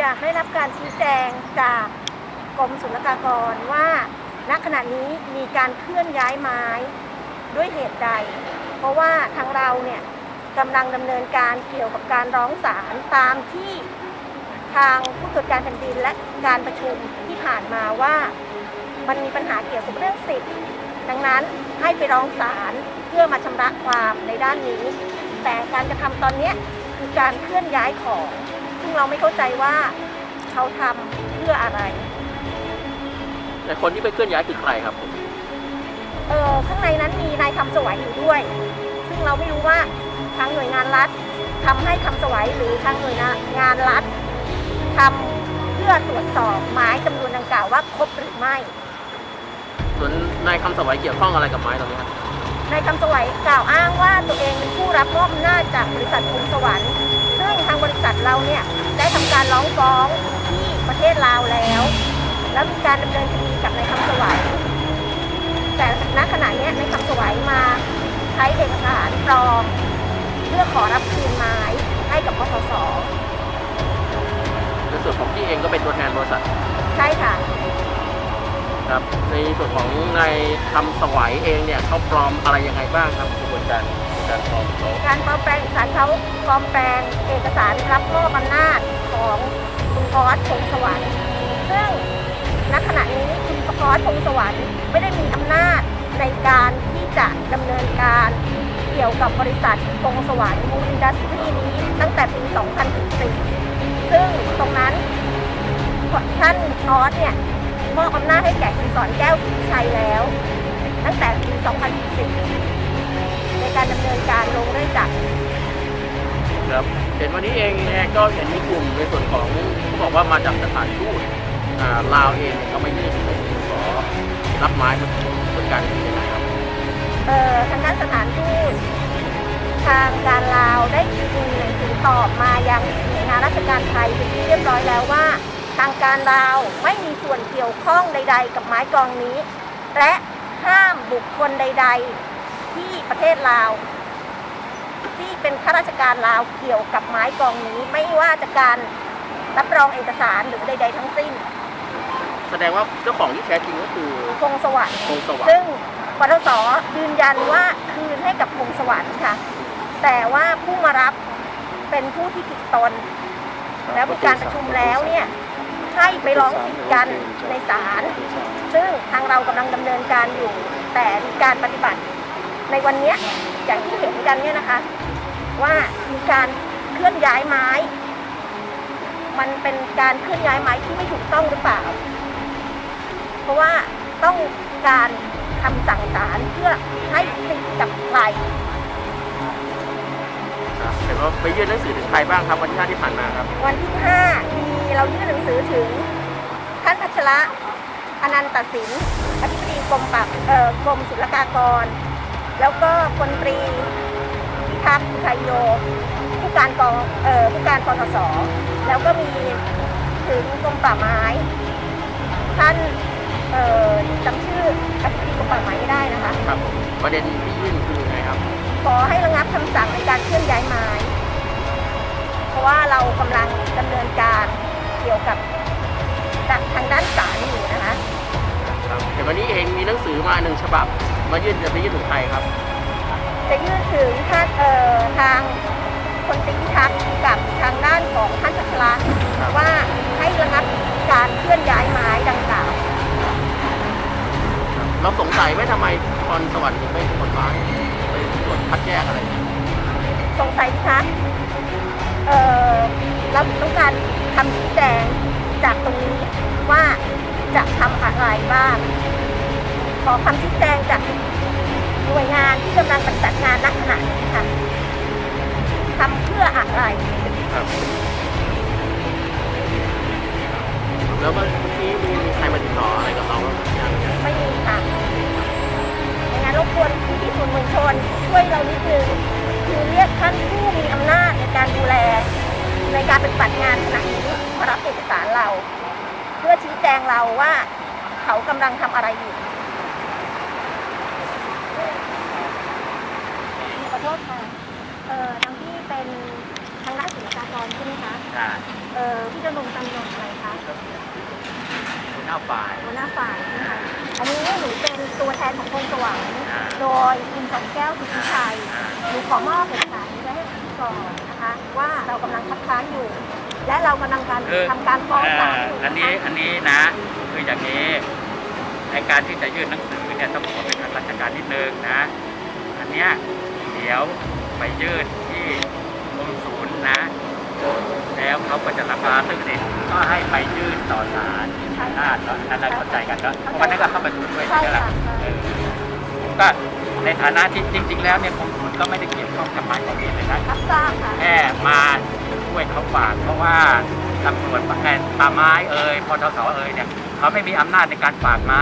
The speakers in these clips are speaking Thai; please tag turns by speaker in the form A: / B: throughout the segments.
A: อยากได้รับการชี้แจงจากกรมศุลกากรว่าณขณะนี้มีการเคลื่อนย้ายไม้ด้วยเหตุใด เพราะว่าทางเราเนี่ยกำลังดำเนินการเกี่ยวกับการร้องศาลตามที่ทางผู้ตรวจการแผ่นดินและการประชุมที่ผ่านมาว่ามันมีปัญหาเกี่ยวกับเรื่องสิทธิ์ดังนั้นให้ไปร้องศาลเพื่อมาชำระความในด้านนี้ แต่การกระทำตอนนี้คือการเคลื่อนย้ายของ ซึ่งเราไม่เข้าใจว่าเขาทำเพื่ออะไร
B: แต่คนที่ไปเคลื่อนย้ายคือใครครับผม
A: เออข้างในนั้นมีนายคำสวัยอยู่ด้วย ซึ่งเราไม่รู้ว่าทางหน่วยงานรัฐทำให้คำสวัยหรือทางหน่วยงานรัฐทำเพื่อตรวจสอบไม้จำนวนดังกล่าวว่าครบหรือไม่
B: ส่วนนายคำสวัยเกี่ยวข้องอะไรกับไม้ตรงนี้ครับ
A: นายคำสวัยกล่าวอ้างว่าตัวเองเป็นผู้รับมอบอำนาจจากบริษัทภูมิสวรรค์ ซึ่งทางบริษัทเราเนี่ย ได้ทำการร้องฟ้องที่ประเทศลาวแล้ว แล้วมีการดำเนินคดีกับนายคำสวัยแต่ณขณะเนี้ยนายคำสวัยมาใช้เอกสารปลอมเพื่อขอรับคืนไม้ให้กับพทส
B: ในส่วนของพี่เองก็เป็นตัวแทนบริษัท
A: ใช่ค่ะ
B: ครับในส่วนของนายคำสวัยเองเนี่ยเขาปลอมอะไรยังไงบ้างครับกระบวนการการปลอมเขา
A: การปลอมแปลงเอกสารเขาปลอมแปลงเอกสารรับมอบอำนาจ ของคุณพอสพงสวรรค์ซึ่งณขณะนี้คุณพอสพงสวรรค์ไม่ได้มีอำนาจในการที่จะดำเนินการเกี่ยวกับบริษัทพงสวรรค์มูลอินดัสทรีนี้ตั้งแต่ปี 2014 ซึ่งตรงนั้นท่านพอสเนี่ยมอบอำนาจให้แก่คุณสอนแก้วพิชัยแล้ว ตั้งแต่ปี 2014 ในการดำเนินการลงได้จัด
B: ครับเห็นวันนี้เองเนี่ยก็เห็นมีกลุ่มในส่วนของเขาบอกว่ามาจากสถานทูตอ่าลาวเองเนี่ยก็ไม่ยื่นหนังสือขอรับไม้มาบริการที่ไหนครับ
A: เอ่อทางด้านสถานทูตทางการลาวได้มีหนังสือตอบมายังหน่วยงานราชการไทยเป็นที่เรียบร้อยแล้วว่า ทางการลาวไม่มีส่วนเกี่ยวข้องใด ๆ กับไม้กองนี้ และห้ามบุคคลใด ๆ ที่ประเทศลาว เป็นข้าราชการลาวเกี่ยวกับไม้กองนี้ไม่ว่าจะการรับรองเอกสารหรือใด ๆ ทั้งสิ้น
B: แสดงว่าเจ้าของที่แท้จริงก็คือ
A: คงสวรรค์
B: คงสวัสดิ์
A: ซึ่งปตสยืนยันว่าคืนให้กับพงสวรรค์ค่ะ แต่ว่าผู้มารับเป็นผู้ที่ผิดตน แล้วมีการประชุมแล้วเนี่ยให้ไปร้องสิทธิ์กันในศาลซึ่งทางเรากำลังดำเนินการอยู่ แต่มีการปฏิบัติในวันเนี้ยอย่างที่เห็นกันเนี่ยนะคะ ว่ามีการเคลื่อนย้ายไม้ มันเป็นการเคลื่อนย้ายไม้ที่ไม่ถูกต้องหรือเปล่า เพราะว่าต้องการคำสั่งศาลเพื่อให้สิทธิ์กับใคร
B: ครับเห็นว่าไปยื่นหนังสือถึงใครบ้างครับวันที่ห้าที่ผ่านมาครับ
A: วันที่5มีเรายื่นหนังสือถึงท่านพัชระอนันตสินอธิบดีกรมปราบเอ่อกรมศุลกากร แล้วก็พลตรีพิ ทักษ์ชัยโยผู้การกองเอ่อผู้การปทศแล้วก็มีถึงกรมป่าไม้ ท่านเอ่อจำชื่ออธิบดีกรมป่าไม้ไม่ได้นะคะ
B: ครับผมประเด็นที่ยื่นคือยังไงครับ
A: ขอให้ระงับคำสั่งในการเคลื่อนย้ายไม้ เพราะว่าเรากำลังดำเนินการเกี่ยวกับทางด้านศาลอยู่นะคะ
B: ครับเห็นวันนี้เองมีหนังสือมาหนึ่งฉบับ มายื่นจะไปยื่นถึงใครครับ
A: จะยื่นถึงท่านเอ่อทางคนตรีพิทักษ์กับทางด้านของท่านพัชระ
B: ครับ
A: ว่าให้ระงับการเคลื่อนย้ายไม้ดังกล่าว
B: เราสงสัยไหมทำไมพรสวรรค์ถึงไม่ขนไม้ไปตรวจคัดแยกอะไรเนี่ย
A: สงสัยไหมคะเอ่อเราต้องการคำชี้แจงจากตรงนี้ว่าจะทำอะไรบ้าง ขอคำชี้แจงจาก หน่วยงานที่กำลังปฏิบัติงานณขณะนี้ค่ะทำเพื่ออะไร
B: ครับ แล้วเมื่อกี้มีใครมาติดต่ออะไรกับเราบ้างยัง
A: ไม่มีค่ะดังนั้นรบกวนพี่ๆสื่อมวลชนช่วยเรานิดนึงคือเรียกท่านผู้มีอำนาจในการดูแล ในการปฏิบัติงานขณะนี้มารับเอกสารเรา เพื่อชี้แจงเราว่า เขากำลังทำอะไรอยู่ขอโทษค่ะ เอ่อทางที่เป็นทางด้านศิลปากากรใช่ไหมคะ
B: อ่า
A: เออพี่จะลงตำแหน่งอะไรคะ
B: หัวหน้าฝ่าย
A: หัวหน้าฝ่ายนะคะอันนี้หนูเป็นตัวแทนของพงสว่าง
B: อ่า
A: โดยคุณสองแก้วสุทธิชัย
B: อ่า
A: หนูขอมอบเอกสารนี้ไว้ให้คุณก่อนนะคะ ว่าเรากำลังคัดค้านอยู่ และเรากำลังการ
C: คือ
A: ทำการฟ้องศาลอยู่
C: อันนี้
A: นะคะ
C: อันนี้นะคืออย่างนี้ในการที่จะยื่นหนังสือเนี่ยต้องขอเป็นทางราชการนิดนึงนะ อันเนี้ยเดี๋ยวไปยื่นที่กรมศูนย์นะ แล้วเขาก็จะรับการซึ่งสิทธิ์ก็ให้ไปยื่นต่อศาลที่ชัยนาทเนาะนั่นเราเข้าใจกันเนาะเพราะวันนั้นก็เข้าประชุมด้วย
A: ใช่
C: ใช่ไหมล่ะ
A: ค่ะ
C: เออผมก็ในฐานะที่จริง ๆ แล้วเนี่ยกรมศูนย์ก็ไม่ได้เกี่ยวข้องกับไม้ของเองเลยนะ
A: รับทราบค่ะ
C: แค่มาช่วยเขาฝากเพราะว่าตำรวจแทนป่าไม้เอ่ยพทสเอ่ยเนี่ยเขาไม่มีอำนาจในการฝากไม้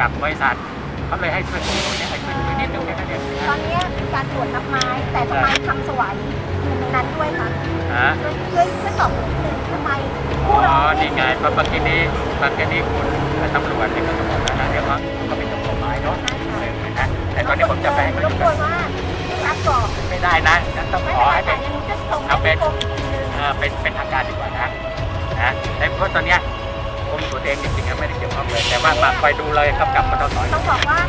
C: กับบริษัทเขาเลยให้ช่วยผมเนี่ยให้ช่วยช่วย นิดนึงแค่นั้นเอง
A: ตอนนี้มีการตรวจนับไม้ แต่ทำไมทำสวายอยู่ในนั้นด้วยคะ
C: ฮะ
A: ช่วยช่วยตอบผมนิดนึงทำไม
C: อ๋
A: ผู้ร้
C: อ
A: อง
C: นี่ไงเพราะเมื่อกี้นี้เมื่อกี้นี้คุณตำรวจเนี่ยเขาก็บอกแล้วนะเดี๋ยวเขาเขาเป็นเจ้าของไม้เนาะเออนะแต่ตอนนี้ผมจะไปให้เขา
A: ร
C: ดู
A: บกวนว่ารับก่อน
C: ไม่ได้นะฉันต้อง
A: ไม่
C: ขอ
A: เป็นไร
C: ให้เป็
A: ค่ะ
C: น
A: ยังจะส่ง
C: เอาเป็
A: ให้
C: น
A: กรมอีกทีนึง
C: เออเป็นเป็นทางการดีกว่านะนะแต่เพราะตอนเนี้ยกรมสวนเองจริงๆอะไม่ได้เกี่ยวข้องเลยแต่ว่ามาคอยดูเลยกำกับปตส
A: ต้องบอกว่า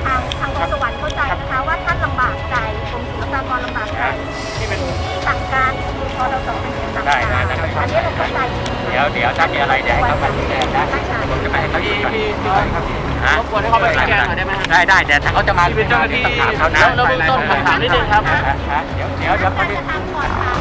C: ยวเดี๋ยวถ้ามีอะไรเดี๋ยวให้เขามาชี้แจงนะ
A: ได้ค่ะ
C: ผมจะไปให้เขาดู
B: พี่
C: ก่อน
B: พี่พี่ครับพี่
C: ฮะ
B: รบกวนให้เขาไปชี้แจงหน่อยได้ไหมฮะ
C: ได้ได้แต่ถ้าเขาจะมา
B: พี่เป็นเจ้าหน้าที่
C: ต้องถามเขานะ
B: แล้วแล้วเบื้องต้นผมถามนิดนึงครับ
C: ฮะฮะเดี๋ยวเดี๋ยวเดี๋ยว
A: การจะทำก่อนค่ะ